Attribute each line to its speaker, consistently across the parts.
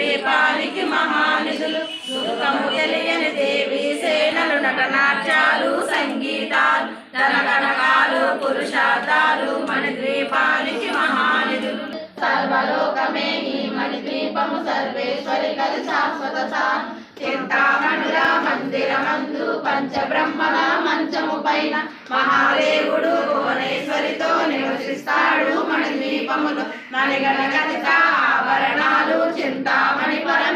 Speaker 1: ద్వీపానికి మహానిధులు. సుఖము తెలియని దేవి సేనలు నటనాట్యాలు సంగీతాలు ధనగణకాలు పురుషార్థాలు మణిద్వీపానికి మహానిధులు. సర్వలోకమే ఈ మణిద్వీపము సర్వేశ్వరి కది శాశ్వత చింతామణుల మందిరమందు పంచబ్రహ్మల మంచము పైన మహాదేవుడు భువనేశ్వరితో నివసిస్తాడు మణిద్వీపములు నలిగడ కథిత ఆభరణాలు
Speaker 2: చింతా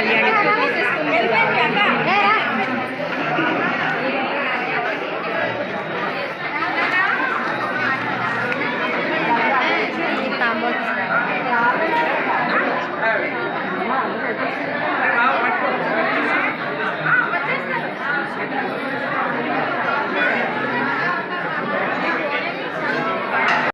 Speaker 2: al